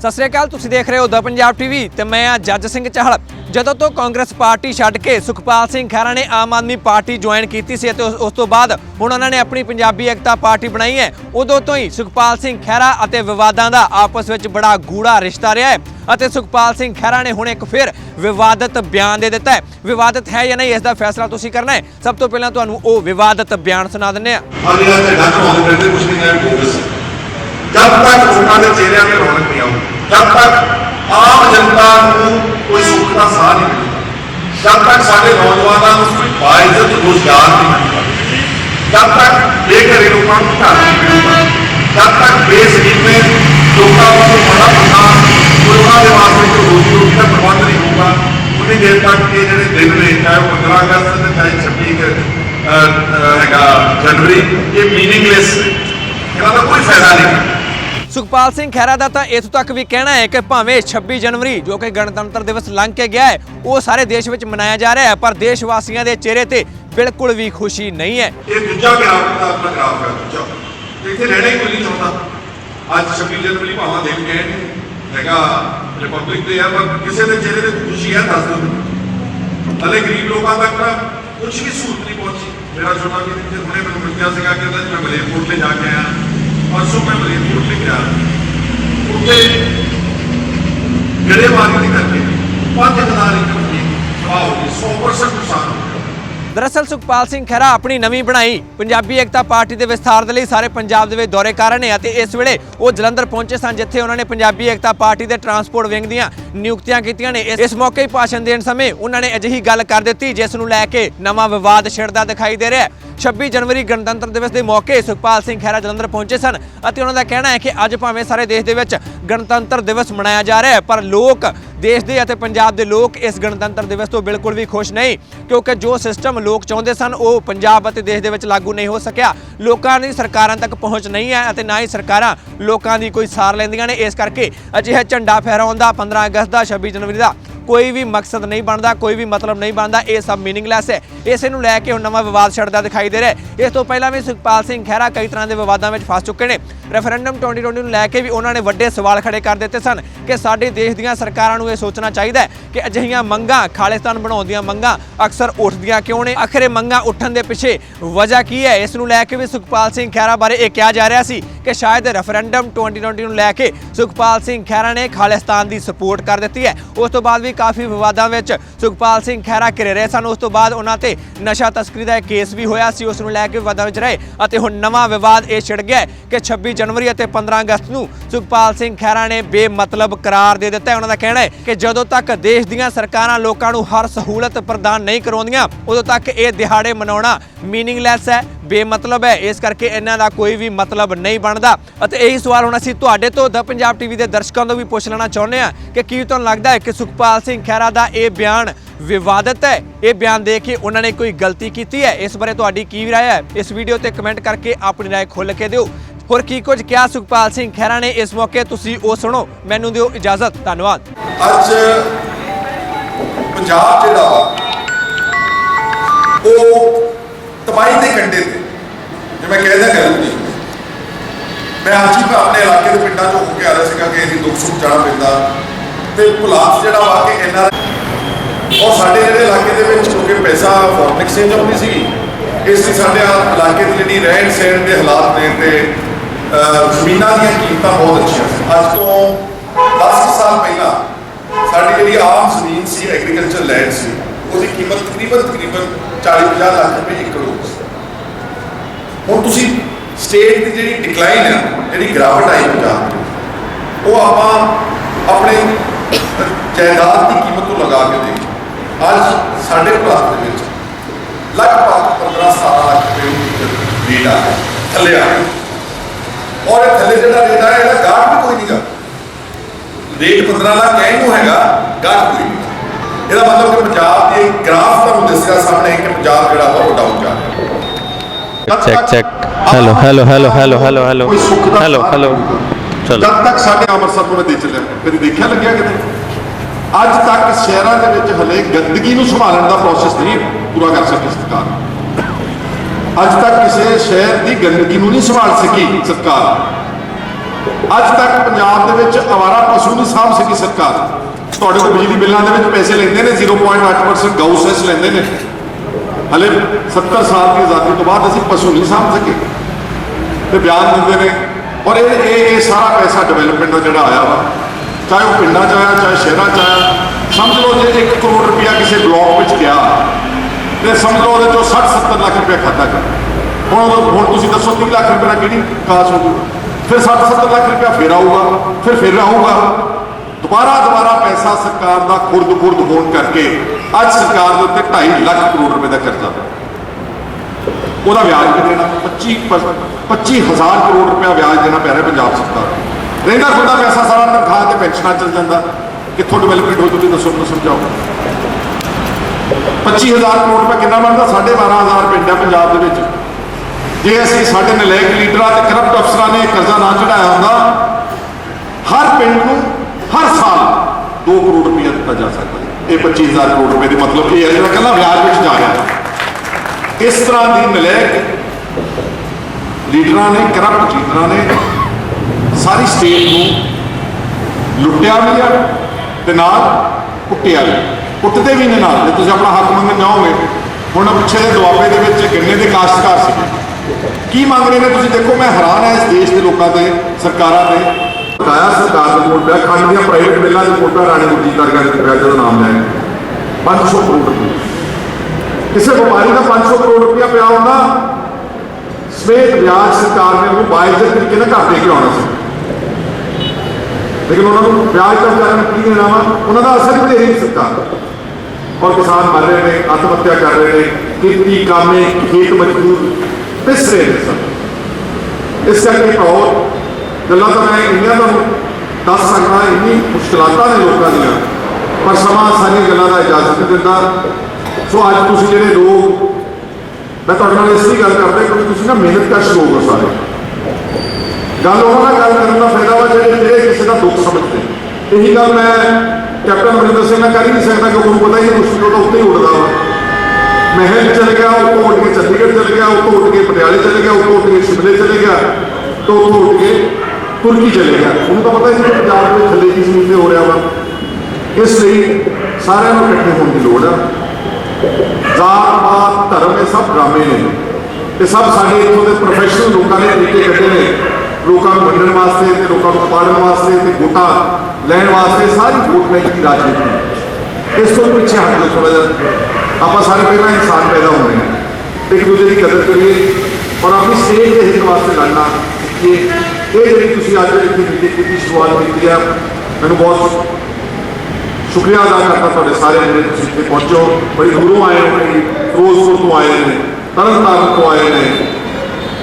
ਸਤਿ ਸ੍ਰੀ ਅਕਾਲ, ਤੁਸੀਂ ਦੇਖ ਰਹੇ ਹੋ ਦਾ ਪੰਜਾਬ ਟੀਵੀ ਤੇ ਮੈਂ ਆ ਜੱਜ ਸਿੰਘ ਚਾਹਲ ਜਦੋਂ ਤੋਂ ਕਾਂਗਰਸ ਪਾਰਟੀ ਛੱਡ ਕੇ ਸੁਖਪਾਲ ਸਿੰਘ ਖਹਿਰਾ ਨੇ ਆਮ ਆਦਮੀ ਪਾਰਟੀ ਜੁਆਇਨ ਕੀਤੀ ਸੀ ਅਤੇ ਉਸ ਤੋਂ ਬਾਅਦ ਹੁਣ ਉਹਨਾਂ ਨੇ ਆਪਣੀ ਪੰਜਾਬੀ ਏਕਤਾ ਪਾਰਟੀ ਬਣਾਈ ਹੈ, ਉਦੋਂ ਤੋਂ ਹੀ ਸੁਖਪਾਲ ਸਿੰਘ ਖਹਿਰਾ ਅਤੇ ਵਿਵਾਦਾਂ ਦਾ ਆਪਸ ਵਿੱਚ ਬੜਾ ਗੂੜਾ ਰਿਸ਼ਤਾ ਰਿਹਾ ਹੈ ਅਤੇ ਸੁਖਪਾਲ ਸਿੰਘ ਖਹਿਰਾ ਨੇ ਹੁਣ ਇੱਕ ਫਿਰ ਵਿਵਾਦਤ ਬਿਆਨ ਦੇ ਦਿੱਤਾ ਹੈ। ਵਿਵਾਦਤ ਹੈ ਜਾਂ ਨਹੀਂ ਇਸ ਦਾ ਫੈਸਲਾ ਤੁਸੀਂ ਕਰਨਾ ਹੈ। ਸਭ ਤੋਂ ਪਹਿਲਾਂ ਤੁਹਾਨੂੰ ਉਹ ਵਿਵਾਦਤ ਬਿਆਨ ਸੁਣਾ ਦਿੰਦੇ ਹਾਂ। ਅੱਜ ਇਹਨਾਂ ਤੇ ਡੱਕ ਹੋਣੇ ਨਹੀਂ ਹੈ ਜਦ ਤੱਕ ਉਹਨਾਂ ਦੇ ਚਿਹਰਿਆਂ ਤੇ ਰੌਣਕ ਨਹੀਂ ਆਉਂਦੀ ਜਦ ਤੱਕ ਆਮ ਜਨਤਾ ਨੂੰ ਕੋਈ ਸੁੱਖ ਦਾ ਸਾਹ ਨਹੀਂ ਮਿਲਦਾ ਜਦ ਤੱਕ ਸਾਡੇ ਨੌਜਵਾਨਾਂ ਨੂੰ ਕੋਈ ਬਾਇਜ਼ਤ ਰੋਜ਼ਗਾਰ ਨਹੀਂ ਮਿਲਦਾ ਜਦ ਤੱਕ ਬੇਘਰੇ ਲੋਕਾਂ ਨੂੰ ਘਰ ਨਹੀਂ ਮਿਲਦਾ ਜਦ ਤੱਕ ਬੇਜ਼ਮੀਨੇ ਲੋਕਾਂ ਨੂੰ ਬੜਾ ਪਤਾ ਕੋਈ ਉਹਨਾਂ ਦੇ ਵਾਸਤੇ ਕੋਈ ਰੋਜ਼ੀ ਰੋਟੀ ਦਾ ਪ੍ਰਬੰਧ ਨਹੀਂ ਹੋਊਗਾ ਉਨੀ ਦੇਰ ਤੱਕ ਇਹ ਜਿਹੜੇ ਦਿਨ ਨੇ ਚਾਹੇ ਉਹ 15 ਅਗਸਤ ਤੇ ਚਾਹੇ 26 ਕੁ, ਅਹ, ਅਹ, ਹੈਗਾ ਜਨਵਰੀ ਇਹ ਮੀਨਿੰਗਲੈਸ ਇਹਨਾਂ ਦਾ ਕੋਈ ਫਾਇਦਾ ਨਹੀਂ ਸੁਖਪਾਲ ਸਿੰਘ ਖਹਿਰਾ ਦਾ ਤਾਂ ਇਥੋਂ ਤੱਕ ਵੀ ਕਹਿਣਾ ਹੈ ਕਿ ਭਾਵੇਂ 26 ਜਨਵਰੀ ਜੋ ਕਿ ਗਣਤੰਤਰ ਦਿਵਸ ਲੰਘ ਕੇ ਗਿਆ ਹੈ, ਉਹ ਸਾਰੇ ਦੇਸ਼ ਵਿੱਚ ਮਨਾਇਆ ਜਾ ਰਿਹਾ ਹੈ, ਪਰ ਦੇਸ਼ ਵਾਸੀਆਂ ਦੇ ਚਿਹਰੇ ਤੇ ਬਿਲਕੁਲ ਵੀ ਖੁਸ਼ੀ ਨਹੀਂ ਹੈ। ਇਹ ਦੂਜਾ ਗ੍ਰਾਫ ਦਾ ਆਪਣਾ ਗ੍ਰਾਫ ਹੈ, ਦੂਜਾ। ਇੱਥੇ ਰਹਿਣਾ ਹੀ ਕੋਈ ਨਹੀਂ ਚਾਹੁੰਦਾ? ਅੱਜ 26 ਜਨਵਰੀ ਭਾਵਾਂ ਦਿਨ ਗਏ ਹੈਗਾ ਰਿਪਬਲਿਕ ਡੇ ਆ, ਪਰ ਕਿਸੇ ਦੇ ਚਿਹਰੇ ਤੇ ਖੁਸ਼ੀ ਹੈ, ਦੱਸ ਦਿਓ ਹਲੇ ਗਰੀਬ ਲੋਕਾਂ ਤੱਕ ਤਾਂ ਕੁਝ ਵੀ ਸਹੂਲਤ ਨਹੀਂ ਪਹੁੰਚੀ। ਮੇਰਾ ਛੋਟਾ ਵੀ ਹੁਣੇ ਮੈਨੂੰ ਮਿਲਿਆ ਸੀਗਾ ਕਿ ਉਹਦਾ ਮੈਂ ਮਲੇਰਕੋਟ ਜਾ ਕੇ ਆਇਆ। ਪਰਸੋਂ ਮੈਂ ਮਲੇਰਕੋਟ ਤੇ ਗਿਆ ਉੱਥੇ ਜਿਹੜੇ ਮਾਰੀ ਨਹੀਂ ਕਰਕੇ 5000 ਲੀਟਰ ਦੀ ਸਵਾਹ ਹੋ ਗਈ। 100% ਨੁਕਸਾਨ ਹੋ ਗਿਆ ਦਰਅਸਲ ਸੁਖਪਾਲ ਸਿੰਘ ਖਹਿਰਾ ਆਪਣੀ ਨਵੀਂ ਬਣਾਈ ਪੰਜਾਬੀ ਏਕਤਾ ਪਾਰਟੀ ਦੇ ਵਿਸਥਾਰ ਦੇ ਲਈ ਸਾਰੇ ਪੰਜਾਬ ਦੇ ਵਿੱਚ ਦੌਰੇ ਕਰ ਰਹੇ ਨੇ ਅਤੇ ਇਸ ਵੇਲੇ ਉਹ ਜਲੰਧਰ ਪਹੁੰਚੇ ਸਨ, ਜਿੱਥੇ ਉਹਨਾਂ ਨੇ ਪੰਜਾਬੀ ਏਕਤਾ ਪਾਰਟੀ ਦੇ ਟਰਾਂਸਪੋਰਟ ਵਿੰਗ ਦੀਆਂ ਨਿਯੁਕਤੀਆਂ ਕੀਤੀਆਂ ਨੇ। ਇਸ- ਇਸ ਮੌਕੇ ਹੀ ਭਾਸ਼ਣ ਦੇਣ ਸਮੇਂ ਉਹਨਾਂ ਨੇ ਅਜਿਹੀ ਗੱਲ ਕਰ ਦਿੱਤੀ, ਜਿਸ ਨੂੰ ਲੈ ਕੇ ਨਵਾਂ ਵਿਵਾਦ ਛਿੜਦਾ ਦਿਖਾਈ ਦੇ ਰਿਹਾ ਹੈ। 26 ਜਨਵਰੀ ਗਣਤੰਤਰ ਦਿਵਸ ਦੇ ਮੌਕੇ ਸੁਖਪਾਲ ਸਿੰਘ ਖਹਿਰਾ ਜਲੰਧਰ ਪਹੁੰਚੇ ਸਨ ਅਤੇ ਉਹਨਾਂ ਦਾ ਕਹਿਣਾ ਹੈ ਕਿ ਅੱਜ ਭਾਵੇਂ ਸਾਰੇ ਦੇਸ਼ ਦੇ ਵਿੱਚ ਗਣਤੰਤਰ ਦਿਵਸ ਮਨਾਇਆ ਜਾ ਰਿਹਾ ਹੈ, ਪਰ ਲੋਕ ਦੇਸ਼ ਦੇ ਅਤੇ ਪੰਜਾਬ ਦੇ ਲੋਕ ਇਸ ਗਣਤੰਤਰ ਦਿਵਸ ਤੋਂ ਬਿਲਕੁਲ ਵੀ ਖੁਸ਼ ਨਹੀਂ, ਕਿਉਂਕਿ ਜੋ ਸਿਸਟਮ ਲੋਕ ਚਾਹੁੰਦੇ ਸਨ, ਉਹ ਪੰਜਾਬ ਅਤੇ ਦੇਸ਼ ਦੇ ਵਿੱਚ ਲਾਗੂ ਨਹੀਂ ਹੋ ਸਕਿਆ। ਲੋਕਾਂ ਦੀ ਸਰਕਾਰਾਂ ਤੱਕ ਪਹੁੰਚ ਨਹੀਂ ਹੈ ਅਤੇ ਨਾ ਹੀ ਸਰਕਾਰਾਂ ਲੋਕਾਂ ਦੀ ਕੋਈ ਸਾਰ ਲੈਂਦੀਆਂ ਨੇ। ਇਸ ਕਰਕੇ ਅਜਿਹਾ ਝੰਡਾ ਫਹਿਰਾਉਣ ਦਾ 15 ਅਗਸਤ ਦਾ 26 ਜਨਵਰੀ ਦਾ ਕੋਈ ਵੀ ਮਕਸਦ ਨਹੀਂ ਬਣਦਾ, ਕੋਈ ਵੀ ਮਤਲਬ ਨਹੀਂ ਬਣਦਾ, ਇਹ ਸਭ ਮੀਨਿੰਗਲੈਸ ਹੈ। ਇਸੇ ਨੂੰ ਲੈ ਕੇ ਹੁਣ ਨਵਾਂ ਵਿਵਾਦ ਛੜਦਾ ਦਿਖਾਈ ਦੇ ਰਿਹਾ ਹੈ। ਇਸ ਤੋਂ ਪਹਿਲਾਂ ਵੀ ਸੁਖਪਾਲ ਸਿੰਘ ਖਹਿਰਾ ਕਈ ਤਰ੍ਹਾਂ ਦੇ ਵਿਵਾਦਾਂ ਵਿੱਚ ਫਸ ਚੁੱਕੇ ਨੇ। ਰੈਫਰੈਂਡਮ 2020 ਨੂੰ ਲੈ ਕੇ ਵੀ ਉਹਨਾਂ ਨੇ ਵੱਡੇ ਸਵਾਲ ਖੜੇ ਕਰ ਦਿੱਤੇ ਸਨ ਕਿ ਸਾਡੇ ਦੇਸ਼ ਦੀਆਂ ਸਰਕਾਰਾਂ ਨੂੰ ਇਹ ਸੋਚਣਾ ਚਾਹੀਦਾ ਹੈ ਕਿ ਅਜਿਹੀਆਂ ਮੰਗਾਂ, ਖਾਲਿਸਤਾਨ ਬਣਾਉਣ ਦੀਆਂ ਮੰਗਾਂ ਅਕਸਰ ਉੱਠਦੀਆਂ ਕਿਉਂ ਨੇ? ਆਖਰੇ ਮੰਗਾਂ ਉੱਠਣ ਦੇ ਪਿੱਛੇ ਵਜ੍ਹਾ ਕੀ ਹੈ? ਇਸ ਨੂੰ ਲੈ ਕੇ ਵੀ ਸੁਖਪਾਲ ਸਿੰਘ ਖਹਿਰਾ ਬਾਰੇ ਇਹ ਕਿਹਾ ਜਾ ਰਿਹਾ ਸੀ ਕਿ ਸ਼ਾਇਦ ਰੈਫਰੈਂਡਮ 2020 ਨੂੰ ਲੈ ਕੇ ਸੁਖਪਾਲ ਸਿੰਘ ਖਹਿਰਾ ਨੇ ਖਾਲਿਸਤਾਨ ਦੀ ਸਪੋਰਟ ਕਰ ਦਿੱਤੀ ਹੈ। ਉਸ ਤੋਂ ਬਾਅਦ ਵੀ ਕਾਫੀ ਵਿਵਾਦਾਂ ਵਿੱਚ ਸੁਖਪਾਲ ਸਿੰਘ ਖਹਿਰਾ ਘਿਰੇ ਰਹੇ ਸਨ। ਉਸ ਤੋਂ ਬਾਅਦ ਉਹਨਾਂ ਤੇ ਨਸ਼ਾ ਤਸਕਰੀ ਦਾ ਕੇਸ ਵੀ ਹੋਇਆ ਸੀ। ਉਸ ਨੂੰ ਲੈ ਕੇ ਵਿਵਾਦਾਂ ਵਿੱਚ ਰਹੇ ਅਤੇ ਹੁਣ ਨਵਾਂ ਵਿਵਾਦ ਇਹ ਛਿੜ ਗਿਆ ਕਿ 26 ਜਨਵਰੀ ਅਤੇ 15 ਅਗਸਤ ਨੂੰ ਸੁਖਪਾਲ ਸਿੰਘ ਖਹਿਰਾ ਨੇ ਬੇਮਤਲਬ ਕਰਾਰ ਦੇ ਦਿੱਤਾ ਉਹਨਾਂ ਦਾ ਕਹਿਣਾ ਹੈ ਕਿ ਜਦੋਂ ਤੱਕ ਦੇਸ਼ ਦੀਆਂ ਸਰਕਾਰਾਂ ਲੋਕਾਂ ਨੂੰ ਹਰ ਸਹੂਲਤ ਪ੍ਰਦਾਨ ਨਹੀਂ ਕਰਵਾਉਂਦੀਆਂ ਉਦੋਂ ਤੱਕ ਇਹ ਦਿਹਾੜੇ ਮਨਾਉਣਾ ਮੀਨਿੰਗਲੈਸ ਹੈ, ਬੇਮਤਲਬ ਹੈ। ਇਸ ਕਰਕੇ ਇਹਨਾਂ ਦਾ ਕੋਈ ਵੀ ਮਤਲਬ ਨਹੀਂ ਬਣਦਾ। ਅਤੇ ਇਹੀ ਸਵਾਲ ਹੁਣ ਅਸੀਂ ਤੁਹਾਡੇ ਤੋਂ ਦ ਪੰਜਾਬ ਟੀਵੀ ਦੇ ਦਰਸ਼ਕਾਂ ਤੋਂ ਵੀ ਪੁੱਛ ਲੈਣਾ ਚਾਹੁੰਦੇ ਹਾਂ ਕਿ ਕੀ ਤੁਹਾਨੂੰ ਲੱਗਦਾ ਹੈ ਕਿ ਸੁਖਪਾਲ ਸਿੰਘ ਖਹਿਰਾ ਦਾ ਇਹ ਬਿਆਨ ਵਿਵਾਦਤ ਹੈ। ਇਹ ਬਿਆਨ ਦੇ ਕੇ ਉਹਨਾਂ ਨੇ ਕੋਈ ਗਲਤੀ ਕੀਤੀ ਹੈ। ਇਸ ਬਾਰੇ ਤੁਹਾਡੀ ਕੀ ਰਾਏ ਹੈ? ਇਸ ਵੀਡੀਓ ਤੇ ਕਮੈਂਟ ਕਰਕੇ ਆਪਣੀ ਰਾਏ ਖੁੱਲ੍ਹ ਕੇ ਦਿਓ। ਹੋਰ ਕੀ ਕੁਝ ਕਿਹਾ ਸੁਖਪਾਲ ਸਿੰਘ ਖਹਿਰਾ ਨੇ ਇਸ ਮੌਕੇ, ਤੁਸੀਂ ਉਹ ਸੁਣੋ। ਮੈਨੂੰ ਦਿਓ ਇਜਾਜ਼ਤ। ਧੰਨਵਾਦ। ਅੱਜ ਪੰਜਾਬ ਜਿਹੜਾ ਉਹ ਤਬਾਹੀ ਦੇ ਕੰਢੇ ਤੇ ਜਿਵੇਂ ਕਹਿੰਦਾ ਗੱਲ ਮੈਂ ਅੱਜ ਹੀ ਆਪਣੇ ਇਲਾਕੇ ਦੇ ਪਿੰਡਾਂ ਚੋਂ ਹੋ ਕੇ ਆ ਰਿਹਾ ਸੀਗਾ ਕਿ ਅਸੀਂ ਦੁੱਖ ਸੁੱਖ ਜਾਣਾ ਪੈਂਦਾ। ਤੇ ਭੁਲਾਸ ਜਿਹੜਾ ਵਾ ਕਿ ਇੰਨਾ ਔਰ ਸਾਡੇ ਜਿਹੜੇ ਇਲਾਕੇ ਦੇ ਵਿੱਚ ਕਿਉਂਕਿ ਪੈਸਾ ਫੋਰਨ ਐਕਸਚੇਂਜ ਆਉਂਦੀ ਸੀ, ਇਸ ਲਈ ਸਾਡੇ ਇਲਾਕੇ ਦੀ ਜਿਹੜੀ ਰਹਿਣ ਸਹਿਣ ਦੇ ਹਾਲਾਤ ਨੇ ਤੇ ਜ਼ਮੀਨਾਂ ਦੀਆਂ ਕੀਮਤਾਂ ਬਹੁਤ ਅੱਛੀਆਂ ਅੱਜ ਤੋਂ 10 ਸਾਲ ਪਹਿਲਾਂ ਸਾਡੀ ਜਿਹੜੀ ਆਮ ਜ਼ਮੀਨ ਸੀ ਐਗਰੀਕਲਚਰ ਲੈਂਡ ਸੀ, ਉਹਦੀ ਕੀਮਤ ਤਕਰੀਬਨ ਤਕਰੀਬਨ 40-50 ਲੱਖ ਰੁਪਏ ਏਕੜ ਹੋ ਸੀ। ਹੁਣ ਤੁਸੀਂ ਸਟੇਟ ਦੀ ਜਿਹੜੀ ਡਿਕਲਾਈਨ ਹੈ ਜਿਹੜੀ ਗਿਰਾਵਟ ਆਈ ਪੰਜਾਬ ਉਹ ਆਪਾਂ ਆਪਣੇ ਜਾਇਦਾਦ ਦੀ ਕੀਮਤ ਨੂੰ ਲਗਾ ਕੇ ਦੇਖੀਏ ਅੱਜ ਸਾਡੇ ਭਾਰਤ ਦੇ ਵਿੱਚ ਲਗਭਗ 15-17 ਲੱਖ ਰੁਪਏ ਦੀ ਰੇਟ ਆ ਗਿਆ, ਥੱਲੇ ਆ ਗਿਆ ਔਰ ਇਹ ਥੱਲੇ ਜਿਹੜਾ ਰੇਟ ਆ ਇਹਦਾ ਗਾਹਕ ਵੀ ਕੋਈ ਨਹੀਂਗਾ ਰੇਟ 15 ਲੱਖ ਕਹਿਣ ਨੂੰ ਹੈਗਾ ਗਾਹਕ ਕੋਈ ਨਹੀਂ ਇਹਦਾ ਮਤਲਬ ਕਿ ਪੰਜਾਬ ਦੀ ਗ੍ਰਾਫ ਤੁਹਾਨੂੰ ਦਿਸੇਗਾ ਸਾਹਮਣੇ ਕਿ ਪੰਜਾਬ ਜਿਹੜਾ ਵਾ ਉਹ ਡਾਊਨ ਜਾ ਰਿਹਾ check check hello hello hello hello hello hello ਕੋਈ ਸੁੱਖ ਦਾ ਹੈਲੋ ਸਾਹ ਹੈਲੋ ਨਹੀਂ। ਚਲੋ ਜਦ ਤੱਕ ਸਾਡੇ ਅੰਮ੍ਰਿਤਸਰ ਨੂੰ ਮੈਂ ਦੇ ਚੱਲਿਆ, ਕਦੀ ਦੇਖਿਆ ਲੱਗਿਆ ਕਿਤੇ? ਅੱਜ ਤੱਕ ਸ਼ਹਿਰਾਂ ਦੇ ਵਿੱਚ ਹਲੇ ਗੰਦਗੀ ਨੂੰ ਸੰਭਾਲਣ ਦਾ ਪ੍ਰੋਸੈਸ ਨਹੀਂ ਪੂਰਾ ਕਰ ਸਕੀ ਸਰਕਾਰ। ਅੱਜ ਤੱਕ ਕਿਸੇ ਸ਼ਹਿਰ ਦੀ ਗੰਦਗੀ ਨੂੰ ਨਹੀਂ ਸੰਭਾਲ ਸਕੀ ਸਰਕਾਰ। ਅੱਜ ਤੱਕ ਪੰਜਾਬ ਦੇ ਵਿੱਚ ਆਵਾਰਾ ਪਸ਼ੂ ਨਹੀਂ ਸਾਂਭ ਸਕੀ ਸਰਕਾਰ। ਤੁਹਾਡੇ ਕੋਲ ਬਿਜਲੀ ਬਿੱਲਾਂ ਦੇ ਵਿੱਚ ਪੈਸੇ ਲੈਂਦੇ ਨੇ 0.8% ਗਊ ਸੈਸ ਲੈਂਦੇ ਨੇ। ਹਲੇ 70 ਸਾਲ ਦੀ ਆਜ਼ਾਦੀ ਤੋਂ ਬਾਅਦ ਅਸੀਂ ਪਸ਼ੂ ਨਹੀਂ ਸਾਂਭ ਸਕੇ। ਤੇ ਬਿਆਨ ਦਿੰਦੇ ਨੇ ਔਰ ਇਹ ਇਹ ਇਹ ਸਾਰਾ ਪੈਸਾ ਡਿਵੈਲਪਮੈਂਟ ਦਾ ਜਿਹੜਾ ਆਇਆ ਵਾ, ਚਾਹੇ ਉਹ ਪਿੰਡਾਂ 'ਚ ਆਇਆ, ਚਾਹੇ ਸ਼ਹਿਰਾਂ 'ਚ ਆਇਆ, ਸਮਝ ਲਓ ਜੇ 1 ਕਰੋੜ ਰੁਪਇਆ ਕਿਸੇ ਬਲਾਕ ਵਿੱਚ ਗਿਆ, ਤੇ ਸਮਝ ਲਓ ਉਹਦੇ ਚੋਂ 60 70 ਲੱਖ ਰੁਪਇਆ ਖਾਤਾ ਗਿਆ ਹੁਣ ਹੁਣ ਤੁਸੀਂ ਦੱਸੋ 30 ਲੱਖ ਰੁਪਏ ਨਾਲ ਕਿਹੜੀ ਕਾਸ ਹੋਊਗੀ? ਫਿਰ 60 70 ਲੱਖ ਰੁਪਇਆ ਫਿਰ ਆਊਗਾ, ਫਿਰ ਫਿਰ ਆਊਗਾ। ਦੁਬਾਰਾ ਦੁਬਾਰਾ ਪੈਸਾ ਸਰਕਾਰ ਦਾ ਖੁਰਦ ਖੁਰਦ ਹੋਣ ਕਰਕੇ ਅੱਜ ਸਰਕਾਰ ਦੇ ਉੱਤੇ 2.5 ਲੱਖ ਕਰੋੜ ਰੁਪਏ ਦਾ ਕਰਜ਼ਾ ਪਿਆ। ਉਹਦਾ ਵਿਆਜ ਵੀ ਦੇਣਾ? 25 25000 ਕਰੋੜ ਰੁਪਇਆ ਵਿਆਜ ਦੇਣਾ ਪੈ ਰਿਹਾ ਪੰਜਾਬ ਸਰਕਾਰ ਨੂੰ। ਰਹਿੰਦਾ ਖੁੰਦਾ ਪੈਸਾ ਸਾਰਾ ਤਨਖਾਹ ਤੇ ਪੈਨਸ਼ਨਾਂ ਚੱਲ ਜਾਂਦਾ। ਕਿੱਥੋਂ ਡਿਵੈਲਪਮੈਂਟ ਹੋ ਤੁਸੀਂ ਦੱਸੋ ਮੈਨੂੰ ਸਮਝਾਓ। 25000 ਕਰੋੜ ਰੁਪਏ ਕਿੰਨਾ ਬਣਦਾ? 12500 ਪਿੰਡ ਹੈ ਪੰਜਾਬ ਦੇ ਵਿੱਚ। ਜੇ ਅਸੀਂ ਸਾਡੇ ਨਲਾਇਕ ਲੀਡਰਾਂ ਤੇ ਕਰਪਟ ਅਫਸਰਾਂ ਨੇ ਕਰਜ਼ਾ ਨਾ ਚੜਾਇਆ ਹੁੰਦਾ, ਹਰ ਪਿੰਡ ਨੂੰ ਹਰ ਸਾਲ 2 ਕਰੋੜ ਰੁਪਏ ਦਿੱਤਾ ਜਾ ਸਕਦਾ। ਹੈ। ਇਹ 25000 ਕਰੋੜ ਰੁਪਏ ਦੇ ਮਤਲਬ ਇਹ ਹੈ ਜਿਹੜਾ ਕੱਲਾ ਵਿਆਜ ਵਿੱਚ ਜਾ ਰਿਹਾ। ਇਸ ਤਰ੍ਹਾਂ ਦੀ ਨਲਾਇਕ ਲੀਡਰਾਂ ਨੇ, ਕਰਪਟ ਲੀਡਰਾਂ ਨੇ ਸਾਰੀ ਸਟੇਟ ਨੂੰ ਲੁੱਟਿਆ ਵੀ ਆ ਤੇ ਨਾਲ ਕੁੱਟਿਆ ਵੀ। ਕੁੱਟਦੇ ਵੀ ਨੇ ਨਾਲ। ਜੇ ਤੁਸੀਂ ਆਪਣਾ ਹੱਕ ਮੰਗਣ ਜਾਓਗੇ, ਹੁਣ ਪਿੱਛੇ ਦੇ ਦੁਆਬੇ ਦੇ ਵਿੱਚ ਗੰਨੇ ਦੇ ਕਾਸ਼ਤਕਾਰ ਸੀ। ਕੀ ਮੰਗ ਰਹੇ ਨੇ ਤੁਸੀਂ? ਦੇਖੋ, ਮੈਂ ਹੈਰਾਨ ਹਾਂ ਇਸ ਦੇਸ਼ ਦੇ ਲੋਕਾਂ ਤੇ, ਸਰਕਾਰਾਂ ਤੇ। ਬਤਾਇਆ ਸਰਕਾਰ ਦੇ ਕੋਲ ਪਿਆ ਖੰਡ ਦੀਆਂ ਪ੍ਰਾਈਵੇਟ ਬਿੱਲਾਂ ਦੇ ਕੋਟਾ ਰਾਣੀ ਗੁਰਜੀਤ ਵਰਗਾ ਦੇ ਪਿਆ ਜਦੋਂ ਨਾਮ ਲੈ 500 ਕਰੋੜ ਰੁਪਏ। ਕਿਸੇ ਵਪਾਰੀ ਦਾ 500 ਕਰੋੜ ਰੁਪਇਆ ਪਿਆ ਹੁੰਦਾ। ਸਵੇਤ ਵਿਆਜ ਸਰਕਾਰ ਨੇ ਉਹਨੂੰ ਬਾਇਜ਼ਤ ਤਰੀਕੇ ਨਾਲ ਘਰ ਦੇ ਕੇ ਆਉਣਾ ਸੀ। ਲੇਕਿਨ ਉਹਨਾਂ ਨੂੰ ਵਿਆਜ ਦਾ ਵਿਚਾਰਿਆਂ ਕੀ ਦੇਣਾ ਵਾ? ਉਹਨਾਂ ਦਾ ਅਸਰ ਵੀ ਰਹੀ ਸਰਕਾਰ। ਔਰ ਕਿਸਾਨ ਮਰ ਰਹੇ ਨੇ ਆਤਮ ਹੱਤਿਆ ਕਰ ਰਹੇ ਨੇ, ਖੇਤੀ, ਕਾਮੇ ਖੇਤ ਮਜ਼ਦੂਰ ਪਿਸ ਰਹੇ ਨੇ ਸਭ। ਇਸ ਕਰਕੇ ਭਰਾਓ ਗੱਲਾਂ ਤਾਂ ਮੈਂ ਇੰਨੀਆਂ ਤੁਹਾਨੂੰ ਦੱਸ ਸਕਦਾ, ਇੰਨੀ ਮੁਸ਼ਕਲਾਤਾਂ ਨੇ ਲੋਕਾਂ ਦੀਆਂ। ਪਰ ਸਮਾਂ ਸਾਰੀਆਂ ਗੱਲਾਂ ਦਾ ਇਜਾਜ਼ਤ ਦਿੰਦਾ। ਸੋ ਅੱਜ ਤੁਸੀਂ ਜਿਹੜੇ ਲੋਕ, ਮੈਂ ਤੁਹਾਡੇ ਨਾਲ ਇਸ ਲਈ ਗੱਲ ਕਰਦਾ ਕਿਉਂਕਿ ਤੁਸੀਂ ਨਾ ਮਿਹਨਤ ਕਸ਼ ਲੋਕ ਹੋ ਸਾਰੇ। ਗੱਲ ਉਹਨਾਂ ਨਾਲ ਗੱਲ ਕਰਨ ਦਾ ਫਾਇਦਾ ਵਾ ਜਿਹੜੇ ਜਿਹੜੇ ਕਿਸੇ ਦਾ ਦੁੱਖ ਸਮਝਦੇ ਇਹੀ ਗੱਲ ਮੈਂ ਕੈਪਟਨ ਅਮਰਿੰਦਰ ਸਿੰਘ ਨਾਲ ਕਰ ਹੀ ਨਹੀਂ ਸਕਦਾ ਕਿਉਂਕਿ ਉਹਨੂੰ ਪਤਾ ਹੀ ਮੁਸ਼ਕਿਲ ਉਹ ਤਾਂ ਉੱਤੇ ਹੀ ਉੱਡਦਾ ਵਾ। ਮਹਿਲ ਚਲੇ ਗਿਆ, ਉਹ ਤੋਂ ਉੱਡ ਕੇ ਚੰਡੀਗੜ੍ਹ ਚਲੇ ਗਿਆ ਉਹ ਤੋਂ ਉੱਡ ਕੇ ਪਟਿਆਲੇ ਚਲੇ ਗਿਆ ਉਹ ਤੋਂ ਉੱਡ ਕੇ ਸ਼ਿਮਲੇ ਚਲੇ ਗਿਆ, ਤੋਂ ਉਹ ਤੋਂ ਉੱਡ ਕੇ ਤੁਰਕੀ ਚਲੇ ਗਿਆ। ਉਹਨੂੰ ਤਾਂ ਪਤਾ ਹੀ ਨਹੀਂ ਪੰਜਾਬ ਦੇ ਥੱਲੇ ਕੀ ਜ਼ਮੀਨ ਹੋ ਰਿਹਾ ਵਾ। ਇਸ ਲਈ ਸਾਰਿਆਂ ਨੂੰ ਇਕੱਠੇ ਹੋਣ ਦੀ ਲੋੜ ਆ। ਜਾਤ ਪਾਤ ਧਰਮ ਇਹ ਸਭ ਡਰਾਮੇ ਨੇ ਇਹ ਸਭ ਸਾਡੇ ਇੱਥੋਂ ਦੇ ਪ੍ਰੋਫੈਸ਼ਨਲ ਲੋਕਾਂ ਨੇ ਤਰੀਕੇ ਕੱਢੇ ਨੇ ਲੋਕਾਂ ਨੂੰ ਵੰਡਣ ਵਾਸਤੇ ਤੇ ਲੋਕਾਂ ਨੂੰ ਪਾੜਨ ਵਾਸਤੇ ਤੇ ਵੋਟਾਂ ਲੈਣ ਵਾਸਤੇ ਸਾਰੀ ਵੋਟ ਬੈਂਕ ਦੀ ਰਾਜਨੀਤੀ ਹੈ। ਇਸ ਤੋਂ ਪਿੱਛੇ ਹਟ ਕੇ ਥੋੜਾ ਜਿਹਾ ਆਪਾਂ ਸਾਰੇ ਪਹਿਲਾਂ ਇਨਸਾਨ ਪੈਦਾ ਹੋਏ ਨੇ ਇੱਕ ਦੂਜੇ ਦੀ ਕਦਰ ਕਰੀਏ ਔਰ ਆਪਣੀ ਸਟੇਜ ਦੇ ਹਿੱਤ ਵਾਸਤੇ ਲੜਨਾ ਕਿ ਇਹ ਜਿਹੜੀ ਤੁਸੀਂ ਅੱਜ ਇੱਥੇ ਮੀਟਿੰਗ ਕੀਤੀ ਸ਼ੁਰੂਆਤ ਕੀਤੀ ਆ ਮੈਨੂੰ ਬਹੁਤ ਸ਼ੁਕਰੀਆ ਅਦਾ ਕਰਦਾ ਤੁਹਾਡੇ ਸਾਰਿਆਂ ਦੇ ਤੁਸੀਂ ਇੱਥੇ ਪਹੁੰਚੋ ਬੜੀ ਦੂਰੋਂ ਆਏ ਹੋ ਕਈ ਫਿਰੋਜ਼ਪੁਰ ਤੋਂ ਆਏ ਨੇ ਤਰਨਤਾਰਨ ਤੋਂ ਆਏ ਨੇ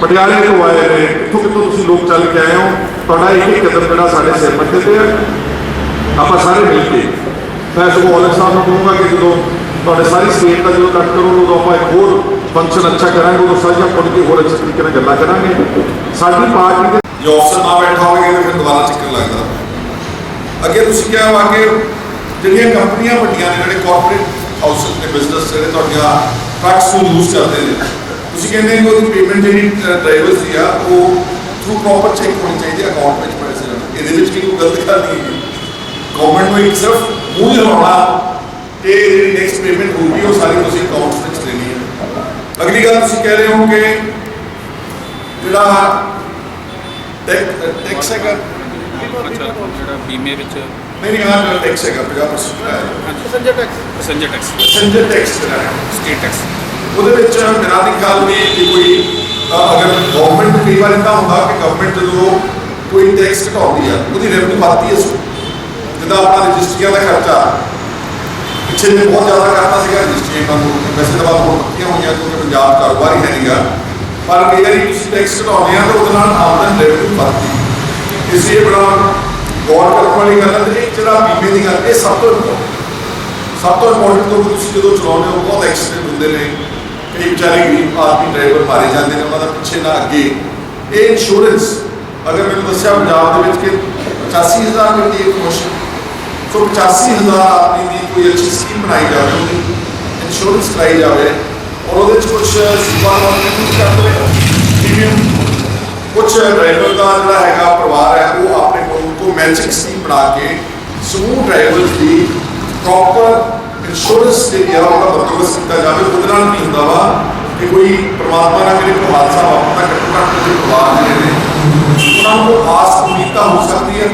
ਪਟਿਆਲੇ ਤੋਂ ਆਏ ਨੇ ਕਿੱਥੋਂ ਕਿੱਥੋਂ ਤੁਸੀਂ ਲੋਕ ਚੱਲ ਕੇ ਆਏ ਹੋ ਤੁਹਾਡਾ ਇੱਕ ਇੱਕ ਕਦਮ ਜਿਹੜਾ ਸਾਡੇ ਸਿਰ ਮੱਥੇ ਤੇ ਹੈ ਆਪਾਂ ਸਾਰੇ ਮਿਲ ਕੇ ਮੈਂ ਸਗੋਂ ਔਲਖ ਸਾਹਿਬ ਨੂੰ ਕਹੂੰਗਾ ਕਿ ਜਦੋਂ ਤੁਹਾਡੇ ਸਾਰੀ ਸਟੇਟ ਦਾ ਜਦੋਂ ਕੱਟ ਕਰੋ ਉਦੋਂ ਆਪਾਂ ਇੱਕ ਹੋਰ ਫੰਕਸ਼ਨ ਅੱਛਾ ਕਰਾਂਗੇ ਉਦੋਂ ਸਾਰੀਆਂ ਪੁੱਟ ਕੇ ਹੋਰ ਅੱਛੇ ਤਰੀਕੇ ਨਾਲ ਗੱਲਾਂ ਕਰਾਂਗੇ ਸਾਡੀ ਪਾਰਟੀ ਦੇ ਜੇ ਅਫਸਰ ਨਾ ਬੈਠਾ ਹੋਵੇਗਾ ਤਾਂ ਫਿਰ ਦੁਬਾਰਾ ਚੱਕਰ ਲੱਗਦਾ ਅੱਗੇ ਤੁਸੀਂ ਕਿਹਾ ਵਾ ਕਿ ਜਿਹੜੀਆਂ ਕੰਪਨੀਆਂ ਵੱਡੀਆਂ ਨੇ, ਜਿਹੜੇ ਕਾਰਪੋਰੇਟ ਹਾਊਸਸ ਨੇ ਬਿਜ਼ਨਸ ਜਿਹੜੇ ਤੁਹਾਡੀਆਂ ਟਰੱਕਸ ਨੂੰ ਯੂਜ਼ ਕਰਦੇ ਨੇ, ਤੁਸੀਂ ਕਹਿੰਦੇ ਕਿ ਉਹਦੀ ਪੇਮੈਂਟ ਜਿਹੜੀ ਡਰਾਈਵਰਸ ਦੀ ਆ, ਉਹ ਥਰੂ ਪ੍ਰੋਪਰ ਚੈੱਕ ਹੋਣੀ ਚਾਹੀਦੀ ਹੈ ਅਕਾਊਂਟ ਵਿੱਚ ਪੈਸੇ ਜਾਣ ਇਹਦੇ ਵਿੱਚ ਕੀ ਕੋਈ ਗਲਤ ਗੱਲ ਨਹੀਂ ਹੈ। ਗਵਰਨਮੈਂਟ ਨੂੰ ਇੱਕ ਸਿਰਫ ਮੂੰਹ ਹਿਲਾਉਣਾ ਕਿ ਜਿਹੜੀ ਨੈਕਸਟ ਪੇਮੈਂਟ ਹੋਊਗੀ, ਉਹ ਸਾਰੀ ਤੁਸੀਂ ਅਕਾਊਂਟ ਵਿੱਚ ਦੇਣੀ ਹੈ। ਅਗਲੀ ਗੱਲ ਤੁਸੀਂ ਕਹਿ ਰਹੇ ਹੋ ਕਿ ਜਿਹੜਾ ਟੈਕਸ ਹੈਗਾ। ਅੱਛਾ, ਜਿਹੜਾ ਬੀਮੇ ਵਿੱਚ ਨਹੀਂ ਨਹੀਂ ਹਾਂ ਟੈਕਸ ਹੈਗਾ 50% ਹੈ passenger tax passenger tax passenger tax ਜਿਹੜਾ ਹੈ ਸਟੇਟ ਟੈਕਸ ਉਹਦੇ ਵਿੱਚ ਮੇਰਾ ਨਹੀਂ ਖਿਆਲ ਵੀ ਕਿ ਕੋਈ ਅਗਰ ਗਵਰਨਮੈਂਟ ਕਈ ਵਾਰ ਇਦਾਂ ਹੁੰਦਾ ਕਿ ਗਵਰਨਮੈਂਟ ਜਦੋਂ ਕੋਈ ਟੈਕਸ ਘਟਾਉਂਦੀ ਆ ਉਹਦੀ ਰੈਵਨਿਊ ਵੱਧਦੀ ਹੈ ਜਿੱਦਾਂ ਆਪਣਾ ਰਜਿਸਟਰੀਆਂ ਦਾ ਖਰਚਾ ਪਿੱਛੇ ਜੇ ਬਹੁਤ ਜ਼ਿਆਦਾ ਕਰਤਾ ਸੀਗਾ ਰਜਿਸਟਰੀਆਂ ਗਈਆਂ ਵੈਸੇ ਤਾਂ ਬਾਅਦ ਹੁਣ ਪੱਕੀਆਂ ਹੋਈਆਂ ਕਿਉਂਕਿ ਪੰਜਾਬ ਕਾਰੋਬਾਰ ਹੀ ਹੈ ਨਹੀਂਗਾ ਪਰ ਕਈ ਵਾਰੀ ਤੁਸੀਂ ਟੈਕਸ ਘਟਾਉਂਦੇ ਆ ਤਾਂ ਉਹਦੇ ਨਾਲ ਆਮਦਨ ਰੈਵਨਿਊ ਵੱਧਦੀ। ਇਸ ਲਈ ਬੜਾ ਗੌਰ ਕਰਨ ਵਾਲੀ ਗੱਲ ਹੈ ਤੇ ਇਹ ਜਿਹੜਾ ਬੀਮੇ ਦੀ ਗੱਲ, ਇਹ ਸਭ ਤੋਂ ਇੰਪੋਰਟੈਂਟ ਸਭ ਤੋਂ ਇੰਪੋਰਟੈਂਟ ਕਿਉਂਕਿ ਤੁਸੀਂ ਜਦੋਂ ਚਲਾਉਂਦੇ ਹੋ, ਬਹੁਤ ਐਕਸੀਡੈਂਟ ਹੁੰਦੇ ਨੇ। ਕਈ ਵਿਚਾਰੇ ਗਰੀਬ ਆਦਮੀ ਡਰਾਈਵਰ ਮਾਰੇ ਜਾਂਦੇ ਨੇ, ਉਹਨਾਂ ਦਾ ਪਿੱਛੇ ਨਾ ਅੱਗੇ। ਇਹ ਇੰਸ਼ੋਰੈਂਸ ਅਗਰ ਮੈਨੂੰ ਦੱਸਿਆ ਪੰਜਾਬ ਦੇ ਵਿੱਚ ਕਿ 85000 ਰੁਪਏ ਦੀ ਇੱਕ ਮੁਸ਼ਕ ਸੋ 85000 ਆਦਮੀ ਦੀ ਕੋਈ ਅੱਛੀ ਸਕੀਮ ਬਣਾਈ ਜਾਵੇ ਉਹਦੀ ਇੰਸ਼ੋਰੈਂਸ ਕਰਾਈ ਜਾਵੇ, ਔਰ ਉਹਦੇ ਵਿੱਚ ਕੁਝ ਸੀਮਾ ਨੂੰ ਕਰਦੇ ਪ੍ਰੀਮੀਅਮ ਕੁਝ ਡਰਾਈਵਰ ਦਾ ਜਿਹੜਾ ਹੈਗਾ ਪਰਿਵਾਰ ਹੈ, ਉਹ ਮੈਚਿੰਗ ਸਕੀਮ ਬਣਾ ਕੇ ਸਮੂਹ ਡਰਾਈਵਰਸ ਦੀ ਪ੍ਰੋਪਰ ਇੰਸ਼ੋਰੈਂਸ ਜਿਹੜੀ ਆ ਉਹਦਾ ਬੰਦੋਬਸਤ ਕੀਤਾ ਜਾਵੇ, ਉਹਦੇ ਨਾਲ ਕੀ ਹੁੰਦਾ ਵਾ ਕਿ ਕੋਈ ਪ੍ਰਮਾਤਮਾ ਨਾਲ ਕਿਤੇ ਕੋਈ ਹਾਦਸਾ ਵਾਪਰਦਾ, ਘੱਟੋ ਘੱਟ ਜਿਹੜੇ ਪਰਿਵਾਰ ਜਿਹੜੇ ਨੇ, ਉਹਨਾਂ ਨੂੰ ਆਸ ਉਮੀਦ ਤਾਂ ਹੋ ਸਕਦੀ ਹੈ।